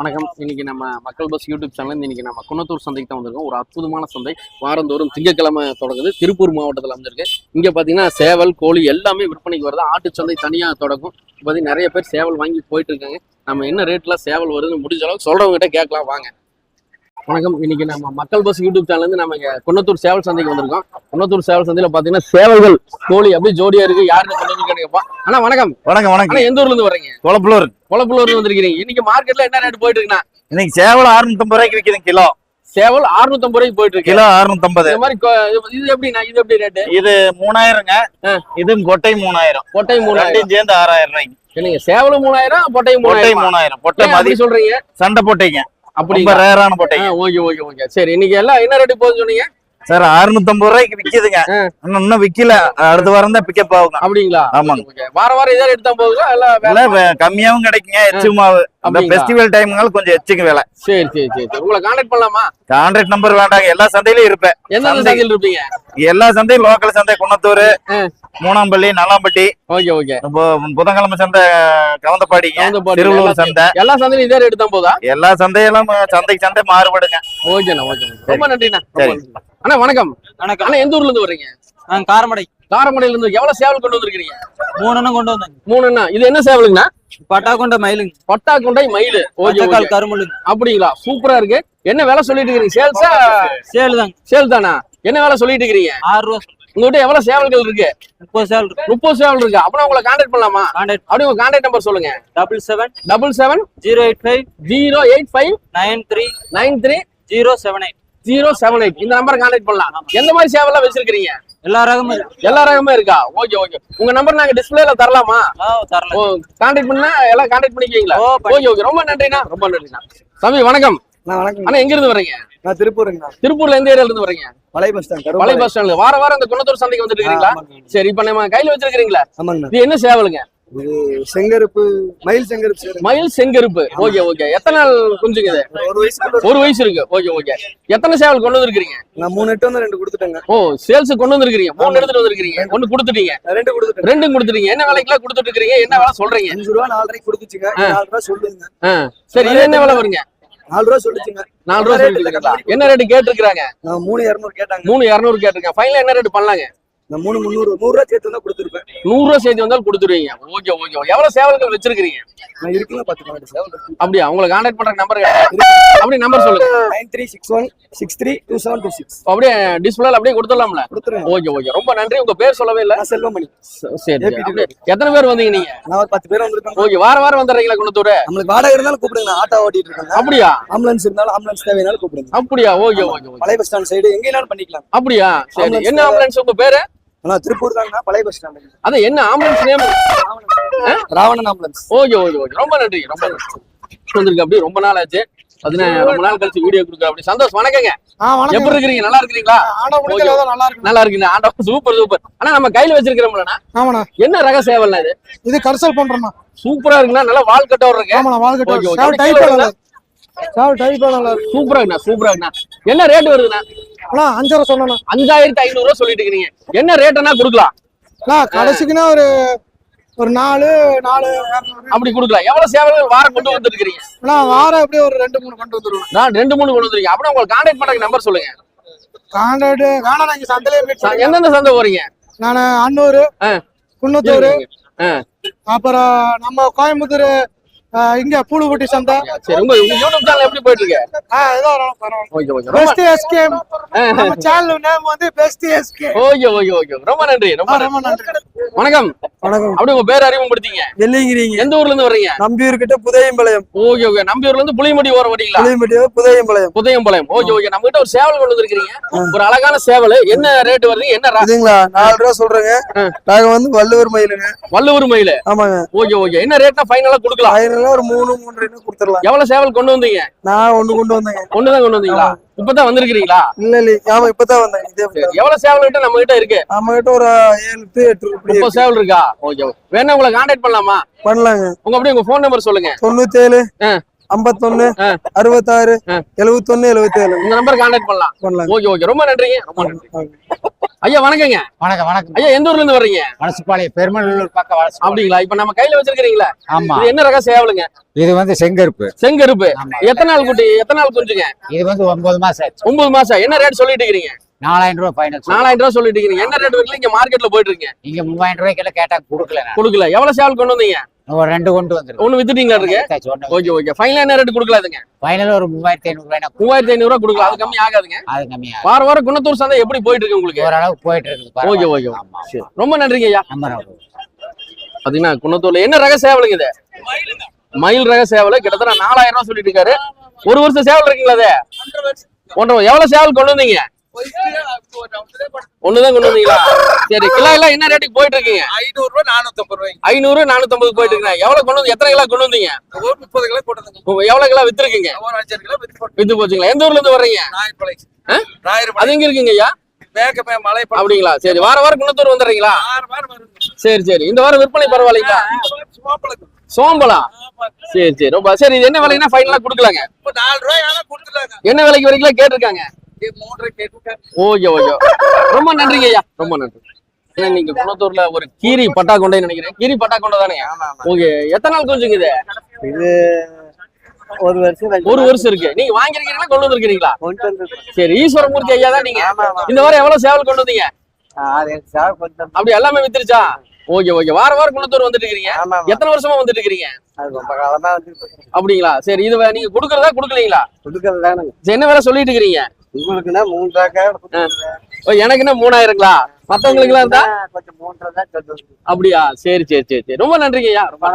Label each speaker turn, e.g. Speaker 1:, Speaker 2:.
Speaker 1: வணக்கம். இன்னைக்கு நம்ம மக்கள் பஸ் யூடியூப் சேனல் இன்னைக்கு நம்ம குன்னத்தூர் சந்தைக்கு தான் வந்திருக்கோம். ஒரு அற்புதமான சந்தை. வாரந்தோறும் திங்கக்கிழமை தொடங்குது. திருப்பூர் மாவட்டத்தில் வந்திருக்கு. இங்கே பார்த்தீங்கன்னா சேவல் கோழி எல்லாமே விற்பனைக்கு வருது. ஆட்டு சந்தை தனியாக தொடங்கும். இப்போ நிறைய பேர் சேவல் வாங்கி போயிட்டு இருக்காங்க. நம்ம என்ன ரேட்டில் சேவல் வருதுன்னு முடிஞ்ச அளவுக்கு சொல்கிறவங்ககிட்ட கேட்கலாம். வாங்க. வணக்கம். இன்னைக்கு நம்ம மக்கள் பஸ் யூடியூப் சேனல்ல இருந்து நம்ம இங்க குன்னத்தூர் சேவல் சந்தைக்கு வந்திருக்கோம். குன்னத்தூர் சேவல் சந்தையில பாத்தீங்கன்னா சேவல்கள் கோழி அப்படியே ஜோடியா இருக்கு. யாருன்னு கொண்டு கேட்கப்பா? அண்ணா வணக்கம்.
Speaker 2: வணக்கம் வணக்கம்.
Speaker 1: எந்த ஊர்ல இருந்து வர்றீங்க?
Speaker 2: குளப்புலூர்.
Speaker 1: குளப்புலூர்ல வந்திருக்கீங்க இன்னைக்கு மார்க்கெட்ல என்ன ரேட் போயிட்டு இருக்குண்ணா?
Speaker 2: இன்னைக்கு சேவல் அறுநூத்தம்பது ரூபாய்க்கு விற்கிது கிலோ.
Speaker 1: சேவல் 650 ரூபாய்க்கு போயிட்டு இருக்கு.
Speaker 2: கிலோ அறுநூத்தம்பது.
Speaker 1: இந்த மாதிரி இது- எப்படிண்ணா? இது எப்படி ரேட்டு
Speaker 2: இது மூணாயிரங்க. இது கொட்டை மூணாயிரம்.
Speaker 1: பொட்டை மூணாயிரம்.
Speaker 2: சேர்ந்து ஆறாயிரம் ரூபாய்க்கு
Speaker 1: இல்லைங்க சேவலும் மூணாயிரம் பொட்டை மூணாயிரம்?
Speaker 2: மூணாயிரம். பொட்டை
Speaker 1: ஏன்
Speaker 2: மதி
Speaker 1: அப்படி சொல்றீங்க?
Speaker 2: சண்டை பொட்டைங்க.
Speaker 1: அப்படி
Speaker 2: ரேரான பொட்டைங்க
Speaker 1: ஓகே ஓகே ஓகே. சரி இன்னைக்கு எல்லாம் என்ன ரேட்டு போகுதுன்னு சொன்னீங்க?
Speaker 2: சார் அறுநூத்தம்பது ரூபாய்க்கு விக்குதுங்க. இன்னும் இன்னும் விக்கல. அடுத்த வாரம் தான் பிக்கப் ஆகுங்க.
Speaker 1: அப்படிங்களா?
Speaker 2: ஆமாங்க.
Speaker 1: வார வாரம் இதே ரேட் தான் போகுதா? இல்ல
Speaker 2: கம்மியாவும் கிடைக்குங்க. எச்சு மாவு அந்த? ஃபெஸ்டிவல் டைம்னால கொஞ்சம் எச்சுக்கு விலை.
Speaker 1: சரி சரி சரி உங்களை கான்டாக்ட் பண்ணலாமா?
Speaker 2: கான்ட்ராக்ட் நம்பர் வேண்டாங்க. எல்லா சந்தையிலும் இருப்பேன். சந்தை-
Speaker 1: சந்தையில் இருப்பீங்க?
Speaker 2: எல்லா சந்தையும் லோக்கல் சந்தை Kunnathur. Moonampalli Nallampatti
Speaker 1: okay okay.
Speaker 2: இப்போ புதன்கிழமை சந்தை கவந்தப்பாடிங்க திருவள்ளூர் சந்தை.
Speaker 1: எல்லா சந்தையிலும் இதே ரேட் தான் போதா?
Speaker 2: எல்லா சந்தையெல்லாம் சந்தைக்கு சந்தை மாறுபடுங்க.
Speaker 1: ஓகேண்ணா ஓகே ரொம்ப நன்றிண்ணா ரொம்ப
Speaker 2: சரி.
Speaker 1: நன்றி. அண்ணா வணக்கம்.
Speaker 3: வணக்கம்.
Speaker 1: அண்ணா எந்த ஊர்ல இருந்து வர்றீங்க?
Speaker 3: நான் காரமடை.
Speaker 1: காரமடையில இருந்து எவ்வளவு சேவல் கொண்டு வந்திருக்கீங்க
Speaker 3: மூணுன்னு கொண்டு வந்தேங்க
Speaker 1: மூணுண்ணா. இது என்ன சேவலுங்கண்ணா?
Speaker 3: பட்டாக்கொண்ட மயிலுங்க.
Speaker 1: பட்டா கொண்டை மயிலு. Okay okay.
Speaker 3: பச்சைக்கால் கருமுள்ளுங்க
Speaker 1: அப்படிங்களா? சூப்பரா இருக்கு. என்ன வேலை சொல்லிட்டு இருக்கீங்க சேல்ஸா?
Speaker 3: சேலு தாங்க
Speaker 1: சேல் தானா என்ன வேலை சொல்லிட்டு இருக்கீங்க
Speaker 3: ஆறு ரூபா
Speaker 1: உங்ககிட்ட எவ்வளவு சேவல்கள் இருக்கு?
Speaker 3: முப்பது சேல் இருக்கு.
Speaker 1: முப்பது சேவல் இருக்கு. அப்படின்னா உங்களை கான்டாக்ட் பண்ணலாமா?
Speaker 3: கான்டாக்ட்
Speaker 1: அப்படியே உங்க கான்டாக்ட் நம்பர் சொல்லுங்க.
Speaker 3: Double seven
Speaker 1: double seven
Speaker 3: zero eight five
Speaker 1: zero eight five
Speaker 3: nine three
Speaker 1: nine three
Speaker 3: zero seven eight
Speaker 1: zero seven eight இந்த நம்பர் கான்டாக்ட் பண்ணலாம். எந்த மாதிரி சேவல்லாம் வச்சிருக்கீங்க
Speaker 3: எல்லா ரகமும்
Speaker 1: எல்லா ரகமே இருக்கா? Okay okay. உங்க நம்பர் நாங்க டிஸ்பிளேல தரலாமா?
Speaker 3: ஆ தரல
Speaker 1: ஓ கான்டாக்ட் பண்ணா எல்லாம் கான்டாக்ட் பண்ணிக்குவீங்களா? Okay okay. ரொம்ப நன்றிண்ணா. ரொம்ப நன்றிண்ணா. தம்பி வணக்கம்.
Speaker 4: நான் வணக்கம்.
Speaker 1: அண்ணா எங்க இருந்து வர்றீங்க?
Speaker 4: நான் திருப்பூருங்கண்ணா
Speaker 1: திருப்பூர்ல எந்த ஏரியால இருந்து வர்றீங்க?
Speaker 4: பழைய பஸ் ஸ்டாண்ட்
Speaker 1: பழைய பஸ் ஸ்டாண்ட்ல வார வாரம் இந்த குணத்தூர் சந்தைக்கு வந்துட்டு இருக்கீங்களா? சரி இப்ப நம்ம கையில வச்சிருக்கீங்களா இது என்ன சேவலுங்க?
Speaker 4: செங்கருப்பு மயில் செங்கருப்பு
Speaker 1: மயில் செங்கருப்பு. Okay okay. எத்தனை நாள் குஞ்சுங்க
Speaker 4: ஒரு வயசுக்குள்ள
Speaker 1: ஒரு வயசு இருக்கு. Okay okay. எத்தனை சேவல் கொண்டு வந்திருக்கீங்க
Speaker 4: நான் மூணு எட்டு வந்து ரெண்டு கொடுத்துட்டேங்க.
Speaker 1: ஓ சேல்ஸ் கொண்டு வந்திருக்கீங்க மூணு எடுத்துட்டு வந்திருக்கீங்க ஒன்னு கொடுத்துட்டீங்க.
Speaker 4: ரெண்டு கொடுத்துட்டேன்.
Speaker 1: ரெண்டும் கொடுத்துட்டீங்க. என்ன விலைக்கெல்லாம் கொடுத்துட்டு இருக்கீங்க என்ன விலை சொல்றீங்க?
Speaker 4: அஞ்சு ரூபா நாலு ரூபாய்க்கு கொடுத்துச்சுங்க நாலு ரூபா சொல்லுங்க.
Speaker 1: சரி இது என்ன விலை வருங்க?
Speaker 4: நாலு ரூபா சொல்லுச்சுங்க.
Speaker 1: நாலு ரூபா என்ன ரேட்டு கேட்டிருக்காங்க?
Speaker 4: மூணு இரநூறு கேட்டாங்க.
Speaker 1: மூணு இரநூறு கேட்டிருக்கேன் ஃபைனல் என்ன ரேட் பண்ணலாங்க?
Speaker 4: நான் மூணு முந்நூறு நூறு ரூபா சேர்த்து தான் கொடுத்துருப்பேன்.
Speaker 1: நூறு ரூபா சேர்த்து வந்தாலும் கொடுத்துருவீங்க. ஓகே ஓகே எவ்வளவு சேவல்கள் வச்சிருக்கீங்க
Speaker 4: நான் இருக்குல்ல பத்து பன்னெண்டு சேவல்
Speaker 1: அப்படியா? உங்களை கான்டாக்ட் பண்ற நம்பர் அப்படி நம்பர் சொல்லுங்க.
Speaker 4: Nine three six one six three two seven two six.
Speaker 1: அப்படியே டிஸ்பிளேல அப்படியே கொடுத்துடலாம்ல.
Speaker 4: கொடுத்துருவேன்
Speaker 1: ஓகே ஓகே. ரொம்ப நன்றி. உங்க பேர் சொல்லவே இல்ல.
Speaker 4: செல்வமணி.
Speaker 1: சரி. எத்தனை பேர் வந்தீங்க நீங்க?
Speaker 4: நான் பத்து பேர் வந்திருக்கேன்
Speaker 1: ஓகே வார வாரம் வந்துடுறீங்களா குணத்தூர்?
Speaker 4: நம்மளுக்கு வாடகை இருந்தாலும் கூப்பிடுங்க. ஆட்டோ ஓட்டிட்டு இருக்காங்க
Speaker 1: அப்படியா?
Speaker 4: ஆம்புலன்ஸ் இருந்தாலும் ஆம்புலன்ஸ் தேவையானாலும் கூப்பிடுங்க.
Speaker 1: அப்படியா? ஓகே ஓகே
Speaker 4: பழைய பஸ் ஸ்டாண்ட் சைடு எங்கேனாலும் பண்ணிக்கலாம்.
Speaker 1: அப்படியா? சரி. என்ன ஆம்புலன்ஸ் உங்க பேரு?
Speaker 4: நான் திருப்பூர் தாங்கண்ணா பழைய பஸ் ஸ்டாண்ட்
Speaker 1: அதான் என்ன ambulance name
Speaker 4: Ravanan ambulance
Speaker 1: okay okay okay ரொம்ப நன்றி ரொம்ப நன்றி. வந்திருக்கு அப்படி ரொம்ப நாள் ஆச்சு. ரொம்ப நாள் கழிச்சு வீடியோ கொடுக்க அப்படி. சந்தோஷ் வணக்கங்க. எப்படி இருக்கிறீங்க? நல்லா இருக்கிறீங்களா?
Speaker 5: நல்லா இருக்கு
Speaker 1: ஆண்டவன் சூப்பர் சூப்பர் ஆனா நம்ம கையில வச்சிருக்கிறோம்லண்ணா.
Speaker 5: ஆமாண்ணா.
Speaker 1: என்ன ரக சேவல்னா இது?
Speaker 5: இது கன்சல்ட் பண்றேண்ணா.
Speaker 1: சூப்பரா இருக்குண்ணா நல்லா வால் கட்ட இருக்கு
Speaker 5: ஆமாண்ணா நல்லா இருக்கு
Speaker 1: சூப்பரா இருக்குண்ணா சூப்பரா இருக்குண்ணா. என்ன ரேட் வருதுண்ணா?
Speaker 5: அண்ணா அஞ்சரை சொன்னேண்ணா.
Speaker 1: அஞ்சாயிரத்தி ஐநூறு ரூபா சொல்லிட்டு இருக்கீங்க. என்ன ரேட்னா கொடுக்கலாம்?
Speaker 5: அண்ணா கடைசிக்குன்னா ஒரு ஒரு நாலு நாலு
Speaker 1: அப்படி கொடுக்கலாம். எவ்வளவு சேவல்கள் வாரம் கொண்டு வந்துட்டு இருக்கீங்க?
Speaker 5: அண்ணா வாரம் எப்படியும் ஒரு ரெண்டு மூணு கொண்டு வந்துருவேன்
Speaker 1: நான் ரெண்டு மூணு கொண்டு வந்துருக்கீங்க அப்படின்னா உங்களுக்கு கான்டாக்ட் பண்றதுக்கு நம்பர் சொல்லுங்க.
Speaker 5: கான்டாக்ட் காணா நான் இங்க சந்தையிலே
Speaker 1: எந்தெந்த சந்தை போறீங்க?
Speaker 5: நான் அன்னூர். குன்னத்தூர். அப்புறம் நம்ம கோயம்புத்தூர் இங்க பூலுப்பட்டி சந்தை.
Speaker 1: சரி உங்க யூடியூப் சேனல் எப்படி போயிட்டு இருக்கு
Speaker 5: ஆ ஏதோ
Speaker 1: ஓகே ஓகே
Speaker 5: பெஸ்ட் எஸ்கேம் நம்ம சேனல் நேம் வந்து best SK
Speaker 1: okay okay okay. ரொம்ப நன்றி ரொம்ப
Speaker 5: ரொம்ப நன்றி.
Speaker 1: வணக்கம்.
Speaker 4: வணக்கம்.
Speaker 1: அப்படி உங்க பேர் அறிமுகப்படுத்தீங்க
Speaker 4: வெள்ளிங்கிறீங்க
Speaker 1: எந்த ஊர்ல இருந்து வர்றீங்க?
Speaker 4: நம்பியூர் கிட்ட புதையம்பாளையம்.
Speaker 1: Okay okay. நம்பியூர்ல இருந்து புளியமடி ஓரம் வரீங்களா?
Speaker 4: புளியம்பட்டியோ புதையம்பாளையம்.
Speaker 1: புதையம்பாளையம். Okay okay. நம்ம கிட்ட ஒரு சேவல் கொண்டு வந்திருக்கீங்க ஒரு அழகான சேவல். என்ன ரேட் வருது? என்ன
Speaker 4: இதுங்களா? நாலு ரூபா சொல்றேங்க. நாங்க வந்து வள்ளுவர் மயிலுங்க.
Speaker 1: வள்ளுவர் மயில.
Speaker 4: ஆமாங்க.
Speaker 1: Okay okay. என்ன ரேட்னா ஃபைனலா கொடுக்கலாம்?
Speaker 4: ஆயிரம் ஒரு மூணு மூன்று கொடுத்துடலாம்.
Speaker 1: எவ்வளவு சேவல் கொண்டு வந்தீங்க?
Speaker 4: நான் ஒண்ணு கொண்டு வந்தேங்க.
Speaker 1: ஒண்ணுதான் கொண்டு வந்தீங்களா? இப்பதான் வந்திருக்கீங்களா
Speaker 4: இல்ல இல்ல. ஆமா இப்பதான் வந்தேன்.
Speaker 1: எவ்வளவு சேவல் கிட்ட நம்ம கிட்ட இருக்கு?
Speaker 4: நம்ம கிட்ட ஒரு ஏழு to எட்டு
Speaker 1: முப்பது சேவல் இருக்கா? ஓகே வேணா உங்களை கான்டாக்ட் பண்ணலாமா?
Speaker 4: பண்ணலாங்க.
Speaker 1: உங்க அப்படியே உங்க ஃபோன் நம்பர் சொல்லுங்க.
Speaker 4: தொண்ணூத்தி ஏழு. ஐம்பத்தொன்னு. அறுபத்தாறு. எழுபத்தொன்னு எழுபத்தி ஏழு
Speaker 1: இந்த நம்பர் கான்டாக்ட் பண்ணலாம்.
Speaker 4: பண்ணலாங்க.
Speaker 1: Okay okay. ரொம்ப நன்றிங்க. ரொம்ப நன்றி. ஐயா வணக்கங்க.
Speaker 6: வணக்கம் வணக்கம்.
Speaker 1: ஐயா எந்த ஊர்ல இருந்து வர்றீங்க?
Speaker 6: வலசுப்பாளையம் பெருமநல்லூர் பக்கம்
Speaker 1: அப்படிங்களா? இப்ப நம்ம கையில வச்சிருக்கீங்களா
Speaker 6: ஆமா.
Speaker 1: இது என்ன ரக சேவலுங்க?
Speaker 6: இது வந்து செங்கருப்பு.
Speaker 1: செங்கருப்பு. எத்தனை நாள் குட்டி எத்தனை நாள் குஞ்சுங்க?
Speaker 6: இது வந்து ஒன்பது மாசம்
Speaker 1: ஒன்பது மாசம் என்ன ரேட் சொல்லிட்டு இருக்கீங்க
Speaker 6: நாலாயிரம் ரூபாய் ஃபைனல்
Speaker 1: நாலாயிரம் ரூபாய் சொல்லிட்டு இருக்கீங்க. என்ன ரேட் வரைக்கும் இங்க மார்க்கெட்ல போயிட்டு இருக்கீங்க.
Speaker 6: இங்க மூவாயிரம் ரூபாய்க்கு கேட்டா கொடுக்கல.
Speaker 1: கொடுக்கல. எவ்வளவு சேவல் கொண்டு வந்தீங்க?
Speaker 6: ஒரு ரெண்டு கொண்டு வந்துருக்கு
Speaker 1: ஒண்ணு வித்துட்டீங்களா இருக்கு ஓகே ஓகே ஃபைனல் என்ன ரேட் கொடுக்கலாதுங்க?
Speaker 6: ஃபைனல் ஒரு மூவாயிரத்தி ஐநூறு ரூபாய்
Speaker 1: மூவாயிரத்தி ஐநூறு ரூபாய் கொடுக்கலாம். அது கம்மி ஆகாதுங்க.
Speaker 6: அது கம்மியா
Speaker 1: வார வாரம் குணத்தூர் சந்தை எப்படி போயிட்டு இருக்கு உங்களுக்கு?
Speaker 6: ஓரளவுக்கு போயிட்டு இருக்குது
Speaker 1: ஓகே. ஓகே ரொம்ப நன்றிங்க ஐயா.
Speaker 6: நம்பர்
Speaker 1: பாத்தீங்கன்னா குணத்தூர்ல என்ன ரக சேவலுங்க இது? மயில் ரக சேவல். கிட்டத்தட்ட நாலாயிரம் ரூபாய் சொல்லிட்டு இருக்காரு. ஒரு வருஷம் சேவல் இருக்குங்களா அது ஒன்றரை எவ்வளவு சேவல் கொண்டு வந்தீங்க? ஒண்ணுதான் கொண்டு வந்தீங்களா? சரி கிலோ எல்லாம் என்ன ரேட்டுக்கு போயிட்டு இருக்கீங்க
Speaker 5: ஐநூறு நானூத்தி ஐம்பது ரூபாய்
Speaker 1: ஐநூறு நானூத்தம்பது போயிட்டு இருக்கீங்க எவ்வளவு கொண்டு வந்து எத்தனை கிலோ கொண்டு வந்தீங்க?
Speaker 5: ஒரு முப்பது கிலோ
Speaker 1: உங்க எவ்வளவு கிலோ வித்துருக்கீங்க?
Speaker 5: ஒரு அஞ்சாறு கிலோ வித்து போட்டு
Speaker 1: போச்சுங்களா? எந்த ஊர்ல இருந்து வர்றீங்க? அது எங்க இருக்குங்க ஐயா?
Speaker 5: மலை
Speaker 1: அப்படிங்களா? சரி வார வாரம் குணத்தூர் வந்துடுறீங்களா? சரி சரி. இந்த வாரம் விற்பனை பரவாயில்லைங்களா? சோம்பலா? சரி சரி. ரொம்ப சரி இது என்ன விலைன்னா ஃபைனலா கொடுக்கலாங்க. என்ன விலைக்கு வரைக்கும் கேட்டிருக்காங்க? Okay okay. ரொம்ப நன்றிங்க ஐயா. ரொம்ப நன்றி. நீங்க குணத்தூர்ல ஒரு கீரி பட்டா கொண்டே நினைக்கிறேன். கீரி பட்டா கொண்டை தானே? ஓகே. எத்தனை நாள் கொஞ்சம் இது?
Speaker 4: இது ஒரு வருஷம்
Speaker 1: ஒரு வருஷம் இருக்கு. நீங்க வாங்கிருக்கீங்களா கொண்டு வந்திருக்கீங்களா? சரி ஈஸ்வரமூர்த்தி ஐயா தான் நீங்க. இந்த வாரம் எவ்வளவு சேவல் கொண்டு வந்தீங்க? அப்படி எல்லாமே வித்துருச்சா? Okay okay. வார வாரம் குணத்தூர் வந்துட்டு இருக்கீங்க. எத்தனை வருஷமா வந்துட்டு இருக்கீங்க? அப்படிங்களா? சரி இது நீங்க கொடுக்கறதா கொடுக்கலீங்களா? என்ன வேலை சொல்லிட்டு இருக்கீங்க?
Speaker 4: உங்களுக்குன்னா மூன்றாக்கா
Speaker 1: ஓ, எனக்கு என்ன மூணாயிரங்களா? மத்தவங்களுக்கு எல்லாம் இருந்தா?
Speaker 4: கொஞ்சம் சொல்லுங்க
Speaker 1: அப்படியா? சரி சரி சரி சரி. ரொம்ப நன்றிங்க ஐயா ரொம்ப